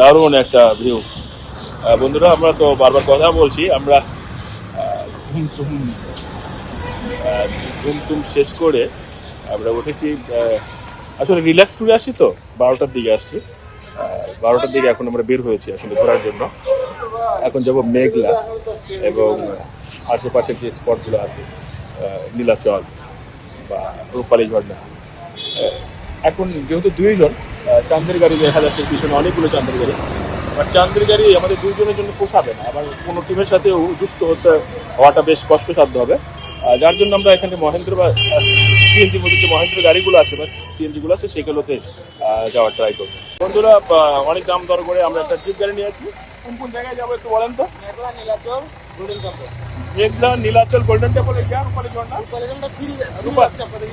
দারুণ একটা ভিউ বন্ধুরা, আমরা তো বারবার কথা বলছি, আমরা টুম শেষ করে আমরা উঠেছি আসলে রিল্যাক্স ট্যুরে আসছি তো, বারোটার দিকে আসছি। বারোটার দিকে এখন আমরা বের হয়েছি আসলে ঘোরার জন্য। এখন যাব মেঘলা এবং আশেপাশের যে স্পটগুলো আছে নীলাচল বা রূপালী ঝর্ণা। এখন যেহেতু দুইজন চান্দের গাড়ি দেখা যাচ্ছে পিছনে অনেকগুলো চান্দের গাড়ি। আর চাঁদের গাড়ি আমাদের দুইজনের জন্য পোষাবে না আবার কোনো টিমের সাথে যুক্ত হতে হওয়াটা বেশ কষ্টসাধ্য হবে। যার জন্য আমরা এখানে মহেন্দ্র বা সিএনজি মধ্যে যে মহেন্দ্র গাড়িগুলো আছে বা সিএনজিগুলো আছে, সেগুলোতে যাওয়ার ট্রাই করব। বন্ধুরা অনেক দাম দর করে আমরা একটা জিপ গাড়ি নিয়েছি কোন কোন জায়গায় যাব একটু বলেন তো? Nilachal. Temple Meghla Nilachal golden temple area Rupali Jharna? কলেজটা ফ্রি মানে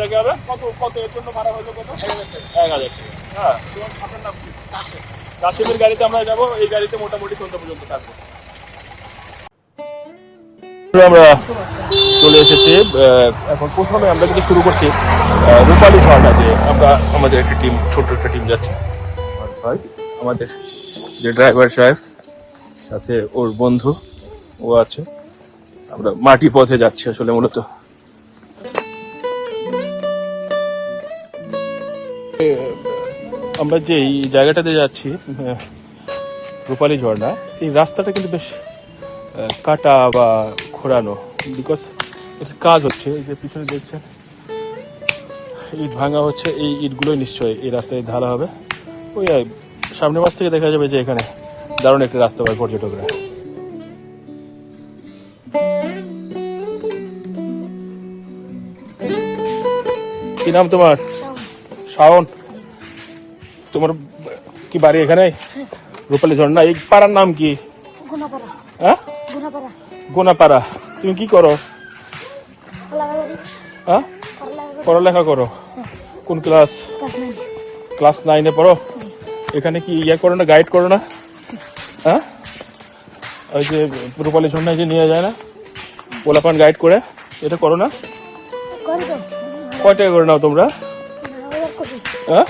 দেখা হবে কত কত এর জন্য ভাড়া হলো কত? এক হাজার হ্যাঁ কাশিমের গাড়িতে আমরা যাব এই গাড়িতে মোটামুটি সন্ধ্যা পর্যন্ত থাকব। আমরা চলে এসেছি এখন প্রথমে আমরা কিন্তু শুরু করছি রূপালী ঝর্ণা দিয়ে আমরা আমাদের একটা টিম ছোট্ট একটা টিম যাচ্ছে। ভাই আমাদের যে ড্রাইভার সাহেব সাথে ওর বন্ধু, ও আছে। আমরা মাটি পথে যাচ্ছি আসলে মূলত। আমরা যে এই জায়গাটাতে যাচ্ছি রূপালী ঝর্ণা, এই রাস্তাটা কিন্তু বেশ কাটা বা খোঁড়ানো বিকজ কাজ হচ্ছে, এই যে পিছনে দেখছেন, ইট ভাঙা হচ্ছে, এই ইটগুলোই নিশ্চয়ই এই রাস্তায় ঢালা হবে। ওই, সামনের মাস থেকে দেখা যাবে যে এখানে দারুণ একটা রাস্তা পায় পর্যটকরা। কি নাম তোমার? শাওন। তোমার কি বাড়ি এখানে রূপালী ঝর্ণা। এই পাড়ার নাম কি? হ্যাঁ? গোনাপাড়া তুমি কি করো? হ্যাঁ? পড়ালেখা করো? কোন ক্লাস? ক্লাস নাইনে। পড়ো? এখানে কি ইয়ে করো না গাইড করো না? হ্যাঁ? ওই যে রূপালী ঝর্ণায় যে নিয়ে যায় না? পোলাপান গাইড করে। এটা করো না। করি তো কয় টাকা করে নাও তোমরা? হ্যাঁ?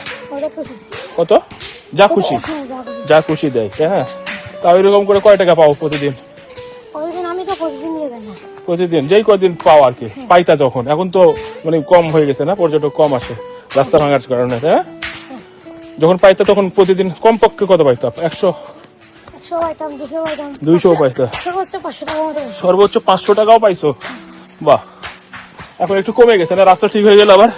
কত? যা খুশি। হ্যাঁ যা খুশি। দেয় হ্যাঁ তা ওইরকম করে কয় টাকা পাও প্রতিদিন? প্রতিদিন যাই কদিন পাও আর কি। পাইতা যখন। এখন তো মানে কম হয়ে গেছে না পর্যটক কম আসে রাস্তা ভাঙার কারণে হ্যাঁ। যখন পাইতা তখন প্রতিদিন কম পক্ষে কত পাইতা? একশো দুইশো পাইতা? সর্বোচ্চ পাঁচশো টাকাও পাইছো? বাহ। এখন একটু কমে গেছে না? রাস্তা ঠিক হয়ে গেল আবার?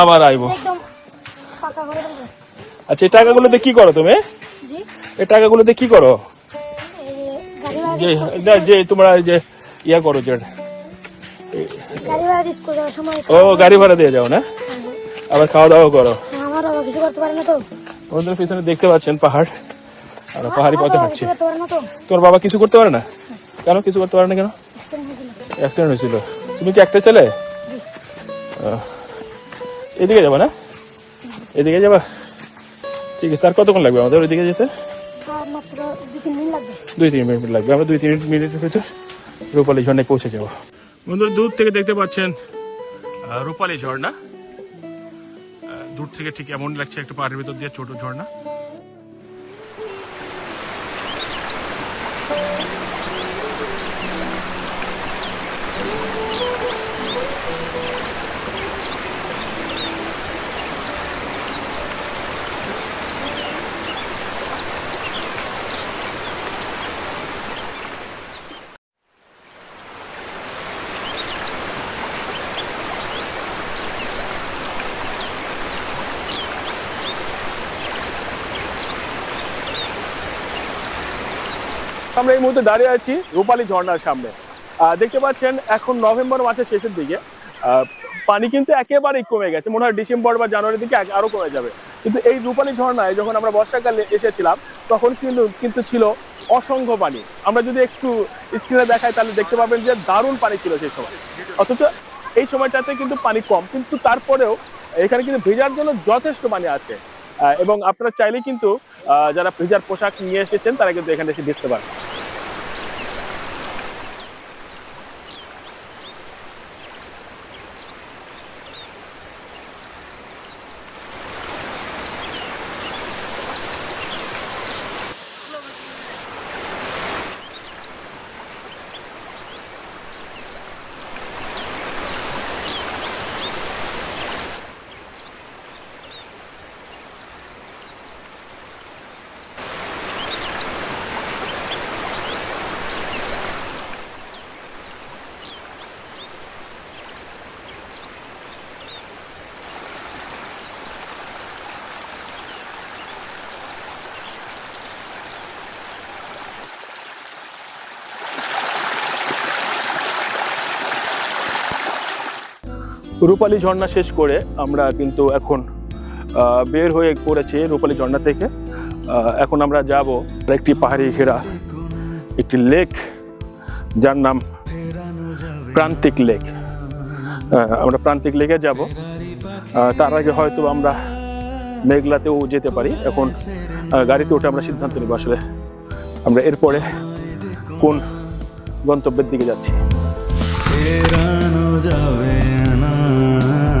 আবার আইবা আচ্ছা এই টাকাগুলোতে কি করো তুমি? এই টাকাগুলোতে কি করো? যে গাড়ি যে তোমরা যে ইয়া করো যে ও গাড়ি ভাড়া দিয়ে যাও না? আবার খাওয়া দাওয়া করো। আমার কিছু করতে পারে না তো। তোমাদের পিছনে দেখতে পাচ্ছেন পাহাড়। আর পাহাড়ি পথে হাঁটছি। তোর বাবা কিছু করতে পারে না? কেন কিছু করতে পারে না কেন? অ্যাক্সিডেন্ট হয়েছিল। তুমি কি একটা ছেলে? এদিকে যাবা না? এদিকে যাবা? ঠিক আছে আর কতক্ষণ লাগবে আমাদের ওইদিকে যেতে? দুই তিন মিনিট লাগবে। আমরা দুই তিন মিনিটের ভিতর রূপালী ঝর্ণায় পৌঁছে যাব। বন্ধুরা দূর থেকে দেখতে পাচ্ছেন রূপালী ঝর্ণা দূর থেকে ঠিক এমন লাগছে একটু পাহাড়ের ভিতর দিয়ে ছোট ঝর্ণা। আমরা এই মুহূর্তে দাঁড়িয়ে আছি রূপালী ঝর্ণার সামনে। দেখতে পাচ্ছেন, এখন নভেম্বর মাসের শেষের দিকে। পানি কিন্তু একেবারেই কমে গেছে। মনে হয় ডিসেম্বর বা জানুয়ারির দিকে আরও কমে যাবে। কিন্তু এই রূপালী ঝর্ণায় যখন আমরা বর্ষাকালে এসেছিলাম, তখন কিন্তু কিন্তু ছিল অসংখ্য পানি। আমরা যদি একটু স্ক্রিনে দেখাই, তাহলে দেখতে পাবেন যে দারুণ পানি ছিল সেই সময়। অথচ এই সময়টাতে কিন্তু পানি কম, কিন্তু তারপরেও এখানে কিন্তু ভেজার জন্য যথেষ্ট পানি আছে। এবং আপনারা চাইলে কিন্তু যারা ভেজার পোশাক নিয়ে এসেছেন তারা কিন্তু এখানে এসে দেখতে পারেন রূপালী ঝর্ণা শেষ করে আমরা কিন্তু এখন বের হয়ে পড়েছি রূপালী ঝর্ণা থেকে। এখন আমরা যাব একটি পাহাড়ি ঘেরা, একটি লেক যার নাম প্রান্তিক লেক আমরা প্রান্তিক লেকে যাব। তার আগে হয়তো আমরা মেঘলাতেও যেতে পারি। এখন গাড়িতে ওঠে আমরা সিদ্ধান্ত নেব আসলে আমরা এরপরে কোন গন্তব্যের দিকে যাচ্ছি। ফেরানো যাবে না পেরারি পাখিরা কুলায় ফেরে না